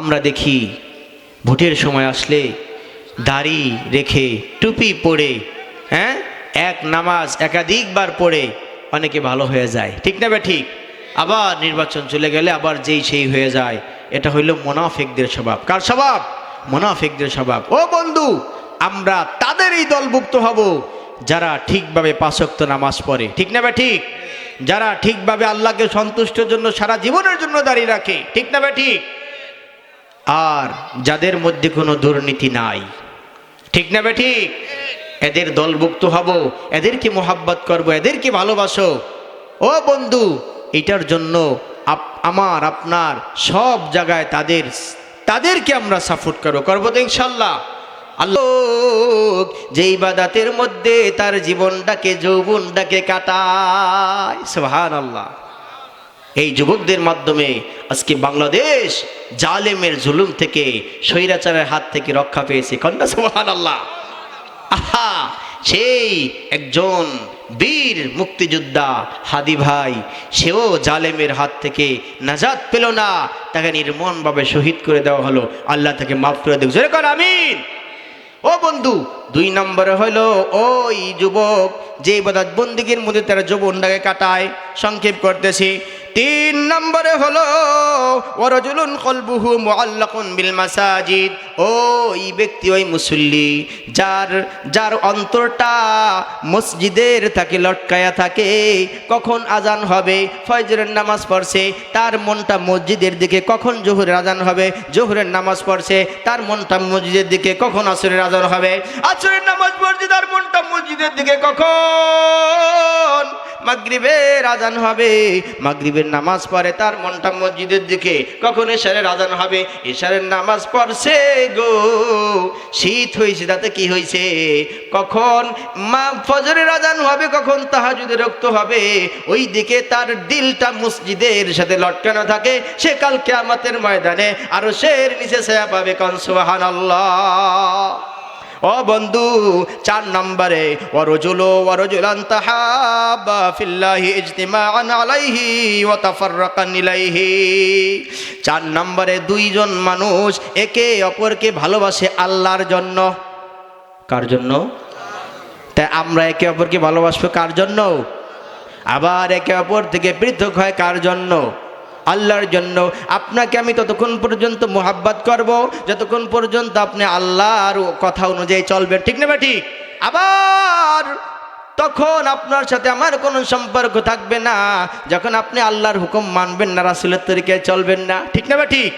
আমরা দেখি, ভোটের সময় আসলে দাড়ি রেখে টুপি পরে হ্যাঁ? এক নামাজ একাধিকবার পড়ে অনেকে ভালো হয়ে যায়। ঠিক না ঠিক? আবার নির্বাচন চলে গেলে আবার যেই সেই হয়ে যায়। এটা হইল মোনাফেকদের স্বভাব। কার স্বভাব? মোনাফেকদের স্বভাব। ও বন্ধু, আমরা তাদেরই দলভুক্ত হব যারা ঠিকভাবে পাঁচক্ত নামাজ পড়ে। ঠিক না ঠিক? যারা ঠিকভাবে আল্লাহকে সন্তুষ্টের জন্য সারা জীবনের জন্য দাঁড়িয়ে রাখে। ঠিক না ঠিক? আর যাদের মধ্যে কোনো দুর্নীতি নাই। ঠিক না বে ঠিক? এদের দলভুক্ত হব, এদেরকে মোহাব্বত করব, এদেরকে ভালোবাসো। ও বন্ধু, এটার জন্য আমার, আপনার সব জায়গায় তাদের তাদেরকে আমরা সাপোর্ট করব। করব তো ইনশাল্লাহ। আল্লাহ যেই বাদাতের মধ্যে তার জীবনটাকে, যৌবনটাকে কাটায়। সুবহান আল্লাহ এই যুবকদের মাধ্যমে আজকে বাংলাদেশ জালেমের জুলুম থেকে, স্বৈরাচারের হাত থেকে রক্ষা পেয়েছে। কন্যা সুবহান আল্লাহ আহা, সেই একজন বীর মুক্তিযোদ্ধা হাদি ভাই, সেও জালেমের হাত থেকে নাজাদ পেল না। তাকে নির্মমভাবে শহীদ করে দেওয়া হলো। আল্লাহ তাকে মাফ করে দেব জোরে কর, আমিন। ও বন্ধু, দুই নম্বরে হলো, ওই যুবক যে বাদাত বন্দিগির মধ্যে তারা যৌবনটাকে কাটায়, সংক্ষেপ করতেছি। তিন নম্বরে হলো ওরজুলুন কলবুহু মুআল্লাকুন বিল মাসাজিদ। ওই ব্যক্তি ওই মুসল্লি, যার যার অন্তরটা মসজিদের তাকে লটকায়া থাকে, কখন আজান হবে? ফজরের নামাজ পড়ছে, তার মনটা মসজিদের দিকে কখন জোহরের আজান হবে? জোহরের নামাজ পড়ছে, তার মনটা মসজিদের দিকে কখন আসরের আজান হবে? আসরের নামাজ পড়ছে, তার মনটা মসজিদের দিকে কখন? মাগরিবের আজান হবে, মাগরিবের নামাজ পড়ে, তার মনটা মসজিদের দিকে। কখন এশারের আজান হবে? এশারের নামাজ পড়ছে গো। শীত হয়েছে, তাতে কি হয়েছে? কখন মা ফজরের আজান হবে, কখন তাহাজুদের রক্ত হবে? ওই দিকে তার দিলটা মসজিদের সাথে লটকানো থাকে। সে কাল কেয়ামতের ময়দানে আরও শের নিচে সেয়া পাবে কনসুবাহান ও বন্ধু, চার নম্বরে, ওয়ারজুলু ওয়ারজুলান তাহাবা ফিল্লাহি ইজতিমাআন আলাইহি ওয়া তাফাররাকান চার নম্বরে, দুইজন মানুষ একে অপরকে ভালোবাসে আল্লাহর জন্য। কার জন্য? তাই আমরা একে অপরকে ভালোবাসবো কার জন্য? আবার একে অপর থেকে পৃথক হয় কার জন্য? আল্লাহর জন্য। আপনাকে আমি ততক্ষণ পর্যন্ত মোহাব্বত করব, যতক্ষণ পর্যন্ত আপনি আল্লাহর কথা অনুযায়ী চলবেন। ঠিক না বা ঠিক? আবার তখন আপনার সাথে আমার কোনো সম্পর্ক থাকবে না, যখন আপনি আল্লাহর হুকুম মানবেন না, রাসুলের তরিকায় চলবেন না। ঠিক না বা ঠিক?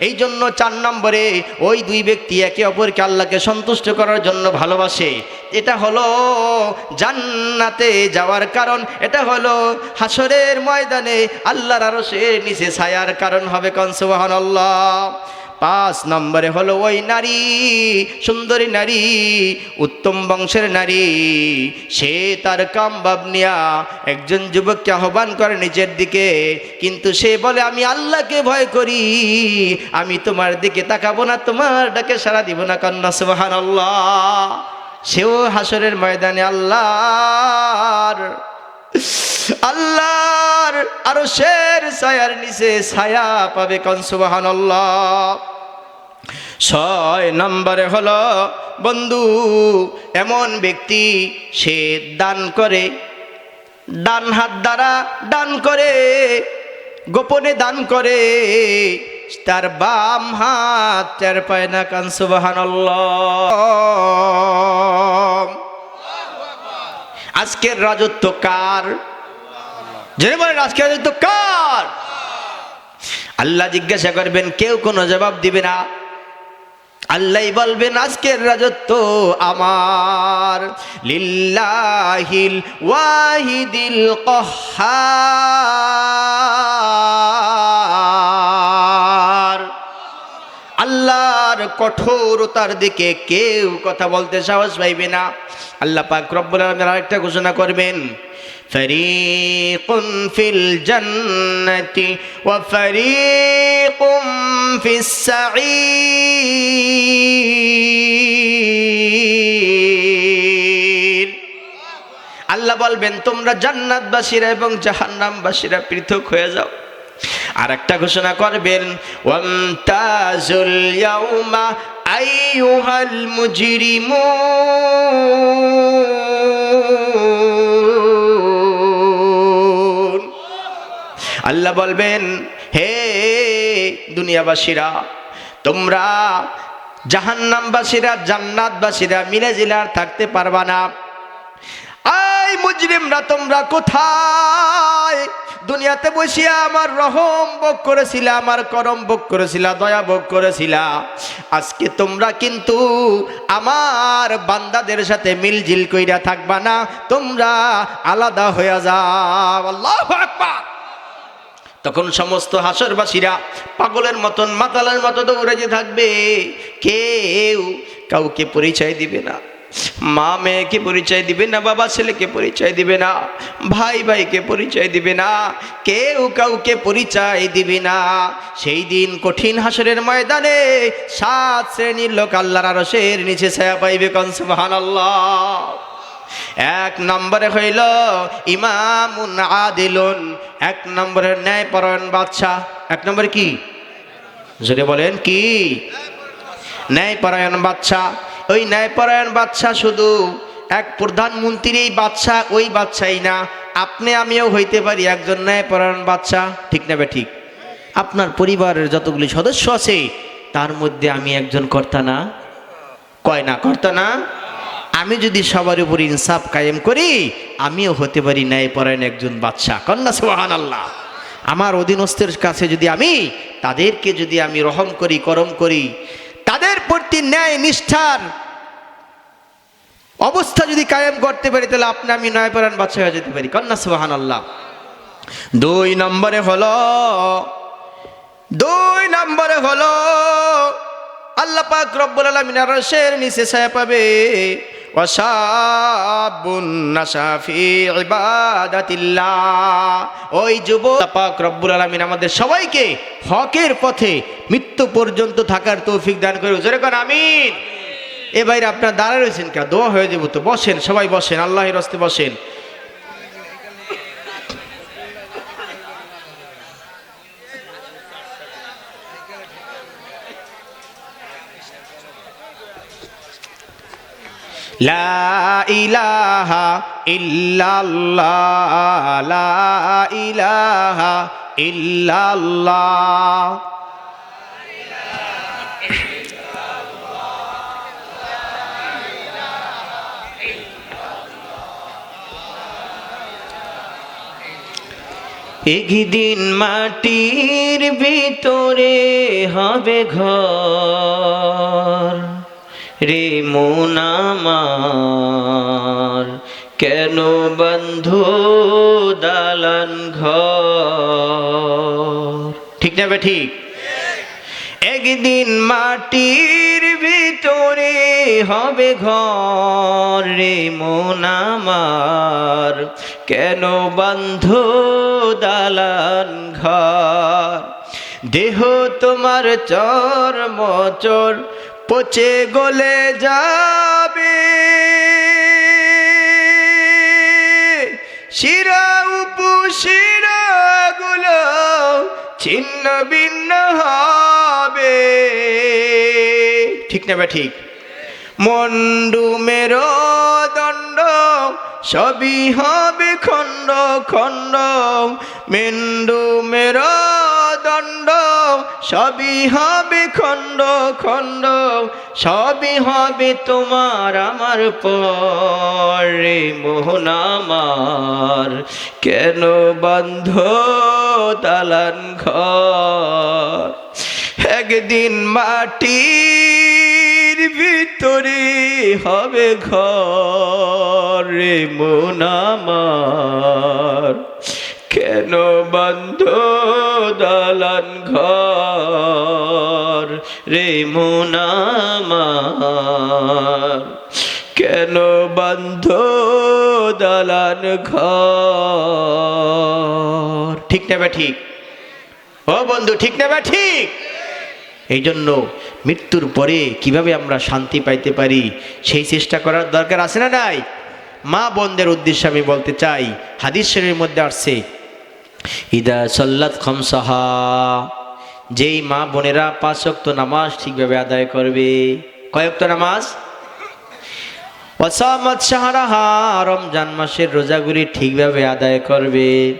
এই জন্য চার নম্বরে ওই দুই ব্যক্তি একে অপরকে আল্লাহকে সন্তুষ্ট করার জন্য ভালোবাসে। এটা হলো জান্নাতে যাওয়ার কারণ, এটা হলো হাসরের ময়দানে আল্লাহর আরশের নিচে ছায়ার কারণ হবে কনসুবাহ আল্লাহ পাঁচ নম্বরে হলো ওই নারী, সুন্দরী নারী, উত্তম বংশের নারী। সে তার কাম নিয়া একজন যুবককে আহ্বান করে নিজের দিকে, কিন্তু সে বলে, আমি আল্লাহকে ভয় করি, আমি তোমার দিকে তাকাবো না, তোমার ডাকে সারা দিব না, কন্যা সুবাহান আল্লাহ সেও হাসরের ময়দানে আল্লাহর আল্লাহর আরও শের ছায়ার নিচে ছায়া পাবে কনসুবাহান ছয় নম্বরে হলো, বন্ধু, এমন ব্যক্তি সে দান করে, ডান হাত দ্বারা দান করে, গোপনে দান করে, তার বাম হাত চার পায় না কানসুবাহান আজকের রাজত্ব কার? জেনে বলেন আজকের রাজত্ব কার? আল্লাহ জিজ্ঞাসা করবেন, কেউ কোনো জবাব দিবে না। আল্লাহ বলবেন, আজকের রাজত্ব আমার। লিল্লাহিল ওয়াহিদিল কহার। আল্লাহর কঠোরতার দিকে কেউ কথা বলতে সাহস পাইবে না। আল্লাহ পাক রব্বুল আলামিন আরেকটা ঘোষণা করবেন ফিল জান্নাতি ওয়া ফরিকুম ফিস সাঈর আল্লাহ বলবেন, তোমরা জান্নাতবাসীরা এবং জাহান্নামবাসীরা পৃথক হয়ে যাও। আর একটা ঘোষণা করবেন, ওয়ামতাজুল ইয়াউমা আইয়ুহাল মুজরিমুন। আল্লাহ বলবেন, হে দুনিয়াবাসীরা, তোমরা জাহান্নামবাসীরা, জান্নাতবাসীরা মিলে জিলার থাকতে পারবা না। আই মুজরিমরা, তোমরা কোথায়? দুনিয়াতে বসিয়া আমার রহম ভোগ করেছিলা, আমার করম ভোগ করেছিলা, দয়া ভোগ করেছিলা। আজকে তোমরা কিন্তু আমার বান্দাদের সাথে মিলজিল কইরা থাকবা না, তোমরা আলাদা হইয়া যাও। আল্লাহু আকবার। তখন সমস্ত হাসরবাসীরা পাগলের মতন, মাতালের মতো যে থাকবে, কেউ কাউকে পরিচয় দিবে না। মা মেয়েকে পরিচয় দিবে না, বাবা ছেলেকে পরিচয় দিবে না, ভাই ভাইকে পরিচয় দিবে না, কেউ কাউকে পরিচয় দিবে না। সেই দিন কঠিন হাসরের ময়দানে সাত শ্রেণির লোক আল্লাহর আরশের নিচে ছায়া পাইবে কনসবাহান আল্লাহ এক নম্বরে হইল ইমামুন আদিলুন। এক নম্বরের ন্যায়পরায়ণ বাদশাহ। এক নম্বরে কি? জোরে বলেন, কি? ন্যায়পরায়ণ বাদশাহ। ওই ন্যায়পরায়ণ বাদশাহ শুধু এক প্রধানমন্ত্রীর এই বাদশাহ, ওই বাদশাই না। আপনি আমিও হইতে পারি একজন ন্যায়পরায়ণ বাদশাহ। ঠিক নেবে ঠিক? আপনার পরিবারের যতগুলি সদস্য আছে, তার মধ্যে আমি একজন কর্তা না? কয় না, কর্তা না? আমি যদি সবার উপর ইনসাফ কায়েম করি, আমিও হতে পারি ন্যায়পরায়ণ একজন বাদশাহ। কন্যা সোহান আল্লাহ আমার অধীনস্থের কাছে যদি আমি, তাদেরকে যদি আমি রহম করি, করম করি, তাদের প্রতি ন্যায় নিষ্ঠার অবস্থা যদি কায়েম করতে পারি, তাহলে আপনি আমি ন্যায়পরায়ণ বাচ্চা হয়ে যেতে পারি। কন্যা সোহান আল্লাহ দুই নম্বরে হলো, দুই নম্বরে হলো, আল্লাহ পাক রব্বুল আলামিন আরশের নিচে ছায়া পাবে। ওই যুবক রব্বুল আলমিন আমাদের সবাইকে হকের পথে মৃত্যু পর্যন্ত থাকার তৌফিক দান করে জোরে কর আমিন। এ বাইরে আপনার দাঁড়া রয়েছেন কে দোয়া হয়ে যাব তো। বসেন, সবাই বসেন, আল্লাহর হস্তে বসেন। লা ইলাহা ইল্লাল্লাহ লা ইলাহা ইল্লাল্লাহ। একদিন মাটির ভিতরে হবে ঘর। রে মোনামার কেন বন্ধ দালান ঘর? ঠিক না ঠিক? একদিন মাটির ভিতরে হবে ঘর রে মোনামার কেন বন্ধ দালান ঘর? দেহ তোমার চর মচর পচে গলে যাবে। শিরা উপু শিরাগুলো ছিন্ন ভিন্ন হবে। ঠিক না বা ঠিক? মন্ডু মেরো দণ্ড, সবই হবে খণ্ড খণ্ড। মেন্ডু মেরো দণ্ড সবই হবে খণ্ড খণ্ড, সবই হবে তোমার আমার পরে মোহনামার কেন বন্ধ দালান ঘর? একদিন মাটির ভিতরে হবে ঘর রে মোনামার কেন বন্ধ দালান ঘর রে কেন বন্ধ দালান ঘর? ঠিক নেবে ঠিক? ও বন্ধু, ঠিক নেবে ঠিক? এই জন্য মৃত্যুর পরে কীভাবে আমরা শান্তি পাইতে পারি, সেই চেষ্টা করার দরকার আছে না নাই? মা বন্ধের উদ্দেশ্যে আমি বলতে চাই, হাদিস শরীরের মধ্যে আসছে ইদা সল্লাত খমসাহা। যেই মা বোনেরা পাঁচ ওয়াক্ত নামাজ ঠিকভাবে আদায় করবে কয়েকটা নামাজ? ওয়াসামাত শাহরাহা, রমজান মাসের রোজাগুলি ঠিকভাবে আদায় করবে।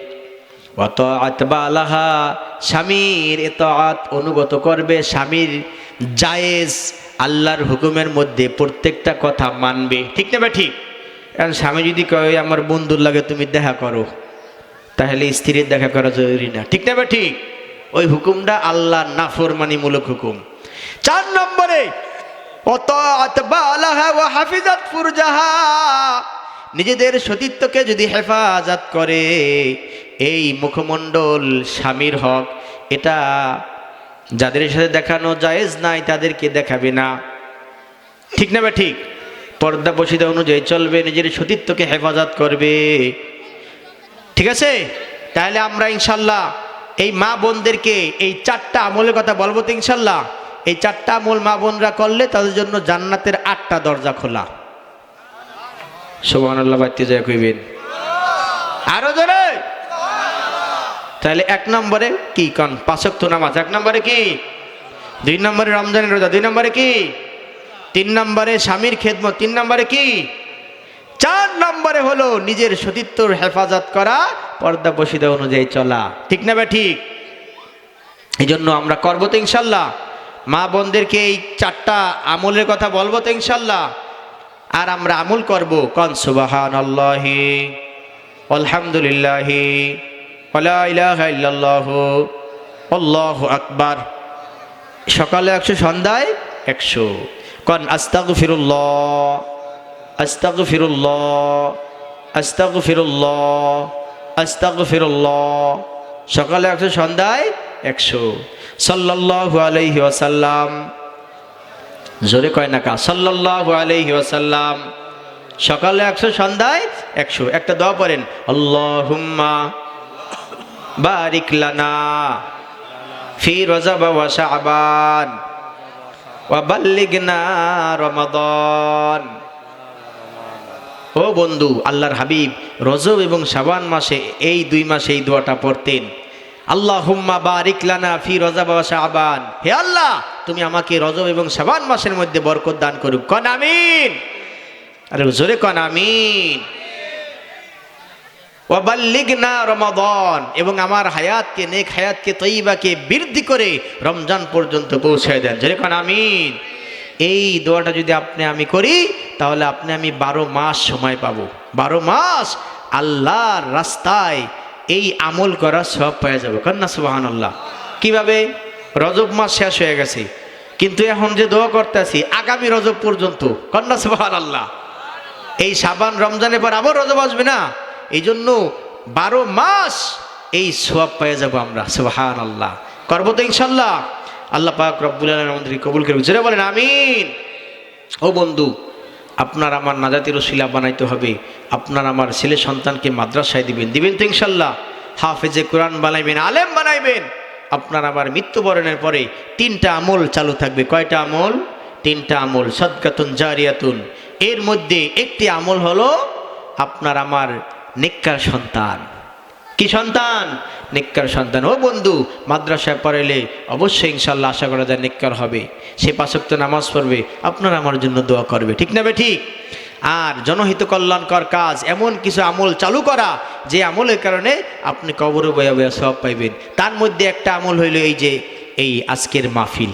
অত আতবা আলাহা স্বামীর এত আত অনুগত করবে। স্বামীর জায়েজ আল্লাহর হুকুমের মধ্যে প্রত্যেকটা কথা মানবে। ঠিক না ঠিক? কারণ স্বামী যদি কয়, আমার বন্ধুর লাগে তুমি দেখা করো। তাহলে স্ত্রীর দেখা করা জরুরি না। ঠিক না বা ঠিক? ওই হুকুমটা আল্লাহ নাফরমানিমূলক হুকুম। চার নম্বরে নিজেদের সতীত্বকে যদি হেফাজত করে, এই মুখমণ্ডল স্বামীর হক, এটা যাদের সাথে দেখানো জায়েজ নাই, তাদেরকে দেখাবে না। ঠিক না বা ঠিক? পর্দা বসিদা অনুযায়ী চলবে, নিজের সতীত্বকে হেফাজত করবে। ঠিক আছে? তাহলে আমরা ইনশাল্লাহ এই মা বোনদেরকে এই চারটা আমলের কথা বলব তো ইনশাল্লাহ। এই চারটা আমল মা বোনরা করলে তাদের জন্য জান্নাতের আটটা দরজা খোলা। সোহান আল্লাহ বাড়তে যায় কইবেন আরও জোরে? তাহলে এক নম্বরে কি কন? পাঁচক্ত নামাজ। এক নম্বরে কি? দুই নম্বরে রমজানের রোজা। দুই নম্বরে কি? তিন নম্বরে স্বামীর খেদমত। তিন নম্বরে কি? চার নম্বরে হলো নিজের সতীত্বর হেফাজত করা, পর্দা বসিদা অনুযায়ী চলা। ঠিক না বে ঠিক? এই জন্য আমরা করব তো ইনশাল্লাহ। মা বোনদেরকে এই চারটা আমলের কথা বলব তো ইনশাল্লাহ। আর আমরা আমল করব কন সুবাহান আল্লাহি আলহামদুলিল্লাহি আল্লাহু আকবার। সকালে একশো, সন্ধ্যায় একশো। কন আস্তাগ ফিরুল্লাহ আস্তাগ ফিরুল্লাহ আস্তাগ ফিরুল্লাহ আস্তাগ ফিরুল্লাহ সকালে একশো, সন্ধ্যায় একশো। সাল্লাল্লাহু আলাইহি ওয়াসাল্লাম। জোরে কয় না কা? সাল্লাল্লাহু আলাইহি ওয়াসাল্লাম। সকালে একশো, সন্ধ্যায় একশো। একটা দোয়া পড়েন, আল্লাহুম্মা বারিক লানা ফি রজব ওয়া শাবান ওয়া বাল্লিগনা রমাদান। ও বন্ধু, আল্লাহর হাবিব, রজব এবং শাবান মাসে এই দুই মাসে এই দোয়াটা পড়তেন। আল্লাহ হুম্মা বারিক লানা ফি রজব শাবান। হে আল্লাহ, তুমি আমাকে রজব এবং শাবান মাসের মধ্যে বরকত দান করুক। কন আমিন। আরে জোরে কন আমিন। ওয়াবাল্লিগনা রমাদান। এবং আমার হায়াতকে, নেক হায়াতকে তৈবাকে বৃদ্ধি করে রমজান পর্যন্ত পৌঁছায় দেন। যেরকম আমিন। এই দোয়াটা যদি আপনি আমি করি, তাহলে আপনি আমি বারো মাস সময় পাবো। বারো মাস আল্লাহর রাস্তায় এই আমল করা সব পাওয়া যাবে। কন্যা সুবাহান আল্লাহ কীভাবে? রজব মাস শেষ হয়ে গেছে। কিন্তু এখন যে দোয়া করতে আছি আগামী রজব পর্যন্ত। কন্যা সুবাহান আল্লাহ এই সাবান রমজানের পর আবার রজব আসবে না। এই জন্য বারো মাস এই সোয়াব পেয়ে যাব আমরা। সুবাহান আল্লাহ করব তো ইনশাল্লাহ। আল্লাহ পাক রব্বুল আলম আমাদের কবুল করে জোরে বলেন, আমিন। ও বন্ধু, আপনার আমার নাজাতির শিলা বানাইতে হবে। আপনার আমার ছেলে সন্তানকে মাদ্রাসায় দিবেন। দিবেন তো ইনশাল্লাহ হাফেজে কোরআন বানাইবেন, আলেম বানাইবেন। আপনার আমার মৃত্যুবরণের পরে তিনটা আমল চালু থাকবে। কয়টা আমল? তিনটা আমল। সদকাতুন জারিয়াতুন। এর মধ্যে একটি আমল হলো আপনার আমার নিক্কার সন্তান। কি সন্তান? নিক্কার সন্তান। ও বন্ধু, মাদ্রাসায় পড়াইলে অবশ্যই ইনশাল্লাহ আশা করা যায় নিক্কার হবে। সে পাশক্ত নামাজ পড়বে, আপনার আমার জন্য দোয়া করবে। ঠিক না ঠিক আর জনহিত কল্যাণকর কাজ, এমন কিছু আমল চালু করা, যে আমলের কারণে আপনি কবর বয়া বয়া সব পাইবেন। তার মধ্যে একটা আমল হইল এই যে, এই আজকের মাহফিল।